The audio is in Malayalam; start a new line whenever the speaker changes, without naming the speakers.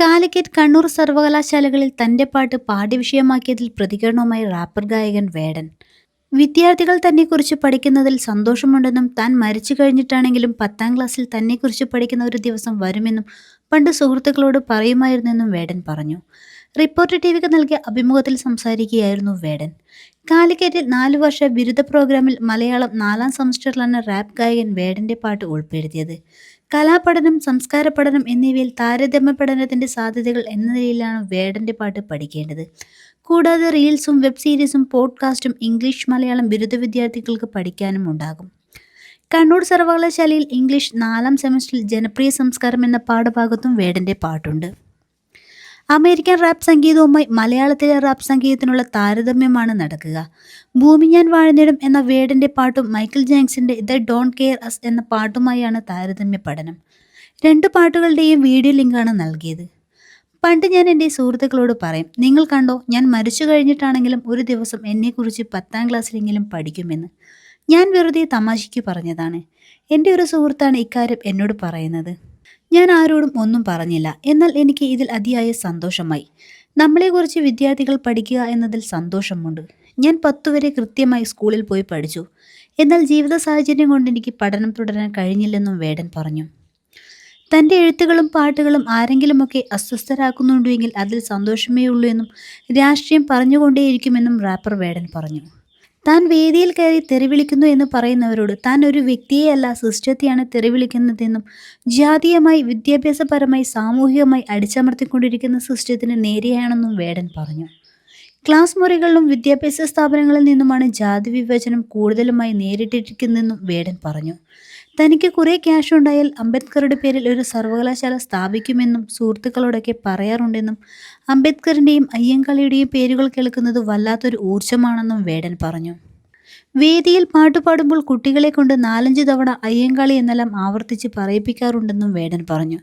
കാലിക്കറ്റ് കണ്ണൂർ സർവകലാശാലകളിൽ തന്റെ പാട്ട് പാഠ്യവിഷയമാക്കിയതിൽ പ്രതികരണവുമായി റാപ്പർ ഗായകൻ വേടൻ. വിദ്യാർത്ഥികൾ തന്നെക്കുറിച്ച് പഠിക്കുന്നതിൽ സന്തോഷമുണ്ടെന്നും താൻ മരിച്ചു കഴിഞ്ഞിട്ടാണെങ്കിലും പത്താം ക്ലാസ്സിൽ തന്നെക്കുറിച്ച് പഠിക്കുന്ന ഒരു ദിവസം വരുമെന്നും പണ്ട് സുഹൃത്തുക്കളോട് പറയുമായിരുന്നെന്നും വേടൻ പറഞ്ഞു. റിപ്പോർട്ടർ ടി വിക്ക് നൽകിയ അഭിമുഖത്തിൽ സംസാരിക്കുകയായിരുന്നു വേടൻ. കാലിക്കറ്റിൽ നാലു വർഷ ബിരുദ പ്രോഗ്രാമിൽ മലയാളം നാലാം സെമസ്റ്ററിലാണ് റാപ്പ് ഗായകൻ വേടന്റെ പാട്ട് ഉൾപ്പെടുത്തിയത്. കലാപഠനം സംസ്കാര പഠനം എന്നിവയിൽ താരതമ്യ പഠനത്തിന്റെ സാധ്യതകൾ എന്ന നിലയിലാണ് വേടന്റെ പാട്ട് പഠിക്കേണ്ടത്. കൂടാതെ റീൽസും വെബ് സീരീസും പോഡ്കാസ്റ്റും ഇംഗ്ലീഷ് മലയാളം ബിരുദ വിദ്യാർത്ഥികൾക്ക് പഠിക്കാനും ഉണ്ടാകും. കണ്ണൂർ സർവകലാശാലയിൽ ഇംഗ്ലീഷ് നാലാം സെമസ്റ്ററിൽ ജനപ്രിയ സംസ്കാരം എന്ന പാഠഭാഗത്തും വേടന്റെ പാട്ടുണ്ട്. അമേരിക്കൻ റാപ്പ് സംഗീതവുമായി മലയാളത്തിലെ റാപ്പ് സംഗീതത്തിനുള്ള താരതമ്യമാണ് നടക്കുക. ഭൂമി ഞാൻ വാഴുന്നിടം എന്ന വേടന്റെ പാട്ടും മൈക്കിൾ ജാങ്സിന്റെ ദ ഡോണ്ട് കെയർ അസ് എന്ന പാട്ടുമായാണ് താരതമ്യ പഠനം രണ്ട് പാട്ടുകളുടെയും വീഡിയോ ലിങ്കാണ് നൽകിയത്. പണ്ട് ഞാൻ എന്റെ സുഹൃത്തുക്കളോട് പറയും നിങ്ങൾ കണ്ടോ ഞാൻ മരിച്ചു കഴിഞ്ഞിട്ടാണെങ്കിലും ഒരു ദിവസം എന്നെക്കുറിച്ച് പത്താം ക്ലാസ്സിലെങ്കിലും പഠിക്കുമെന്ന്. ഞാൻ വെറുതെ തമാശയ്ക്ക് പറഞ്ഞതാണ്. എന്റെ ഒരു സുഹൃത്താണ് ഇക്കാര്യം എന്നോട് പറയുന്നത്. ഞാൻ ആരോടും ഒന്നും പറഞ്ഞില്ല. എന്നാൽ എനിക്ക് ഇതിൽ അതിയായ സന്തോഷമായി. നമ്മളെക്കുറിച്ച് വിദ്യാർത്ഥികൾ പഠിക്കുക എന്നതിൽ സന്തോഷമുണ്ട്. ഞാൻ പത്തുവരെ കൃത്യമായി സ്കൂളിൽ പോയി പഠിച്ചു. എന്നാൽ ജീവിത സാഹചര്യം കൊണ്ട് എനിക്ക് പഠനം തുടരാൻ കഴിഞ്ഞില്ലെന്നും വേടൻ പറഞ്ഞു. തന്റെ എഴുത്തുകളും പാട്ടുകളും ആരെങ്കിലുമൊക്കെ അസ്വസ്ഥരാക്കുന്നുണ്ടെങ്കിൽ അതിൽ സന്തോഷമേ ഉള്ളൂ എന്നും രാഷ്ട്രീയം പറഞ്ഞുകൊണ്ടേയിരിക്കുമെന്നും റാപ്പർ വേടൻ പറഞ്ഞു. താൻ വേദിയിൽ കയറി തെറിവിളിക്കുന്നു എന്ന് പറയുന്നവരോട് താൻ ഒരു വ്യക്തിയെയല്ല സിസ്റ്റത്തെയാണ് തെറിവിളിക്കുന്നതെന്നും ജാതീയമായി വിദ്യാഭ്യാസപരമായി സാമൂഹികമായി അടിച്ചമർത്തിക്കൊണ്ടിരിക്കുന്ന സിസ്റ്റത്തിന് നേരെയാണെന്നും വേടൻ പറഞ്ഞു. ക്ലാസ് മുറികളിലും വിദ്യാഭ്യാസ സ്ഥാപനങ്ങളിൽ നിന്നുമാണ് ജാതി വിവേചനം കൂടുതലുമായി നേരിട്ടിരിക്കുന്നതെന്നും വേടൻ പറഞ്ഞു. തനിക്ക് കുറേ ക്യാഷ് ഉണ്ടായാൽ അംബേദ്കറുടെ പേരിൽ ഒരു സർവകലാശാല സ്ഥാപിക്കുമെന്നും സുഹൃത്തുക്കളോടൊക്കെ പറയാറുണ്ടെന്നും അംബേദ്കറിന്റെയും അയ്യങ്കാളിയുടെയും പേരുകൾ കേൾക്കുന്നത് വല്ലാത്തൊരു ഊർജമാണെന്നും വേടൻ പറഞ്ഞു. വേദിയിൽ പാട്ടുപാടുമ്പോൾ കുട്ടികളെ കൊണ്ട് നാലഞ്ച് തവണ അയ്യങ്കാളി എന്നെല്ലാം ആവർത്തിച്ച് പറയിപ്പിക്കാറുണ്ടെന്നും വേടൻ പറഞ്ഞു.